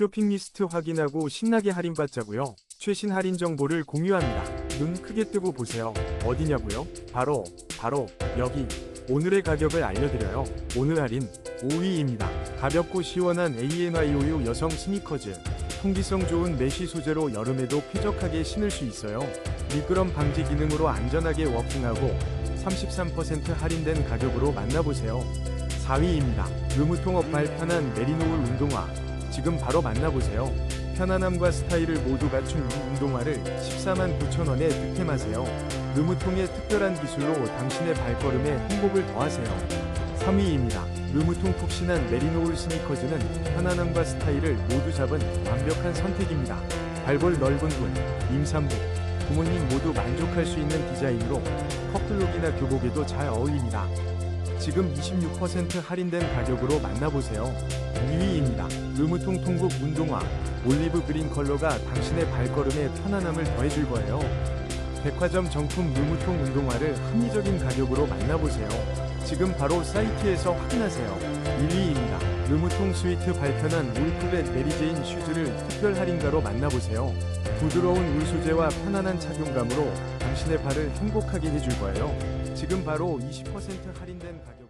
쇼핑 리스트 확인하고 신나게 할인받자고요. 최신 할인 정보를 공유합니다. 눈 크게 뜨고 보세요. 어디냐고요? 바로 바로 여기. 오늘의 가격을 알려드려요. 오늘 할인 5위입니다. 가볍고 시원한 ANYOU 여성 스니커즈. 통기성 좋은 메쉬 소재로 여름에도 쾌적하게 신을 수 있어요. 미끄럼 방지 기능으로 안전하게 워킹하고 33% 할인된 가격으로 만나보세요. 4위입니다. 르무통업 발편한 메리노울 운동화. 지금 바로 만나보세요. 편안함과 스타일을 모두 갖춘 이 운동화를 14만 9천 원에 득템하세요. 르무통의 특별한 기술로 당신의 발걸음에 행복을 더하세요. 3위입니다. 르무통 푹신한 메리노울 스니커즈는 편안함과 스타일을 모두 잡은 완벽한 선택입니다. 발볼 넓은 분, 임산부, 부모님 모두 만족할 수 있는 디자인으로 커플룩이나 교복에도 잘 어울립니다. 지금 26% 할인된 가격으로 만나보세요. 2위입니다. 르무통 통국 운동화 올리브 그린 컬러가 당신의 발걸음에 편안함을 더해줄 거예요. 백화점 정품 르무통 운동화를 합리적인 가격으로 만나보세요. 지금 바로 사이트에서 확인하세요. 1위입니다. 르무통 스위트 발편한 울플렛 메리제인 슈즈를 특별 할인가로 만나보세요. 부드러운 울 소재와 편안한 착용감으로 당신의 발을 행복하게 해줄 거예요. 지금 바로 20% 할인된 가격.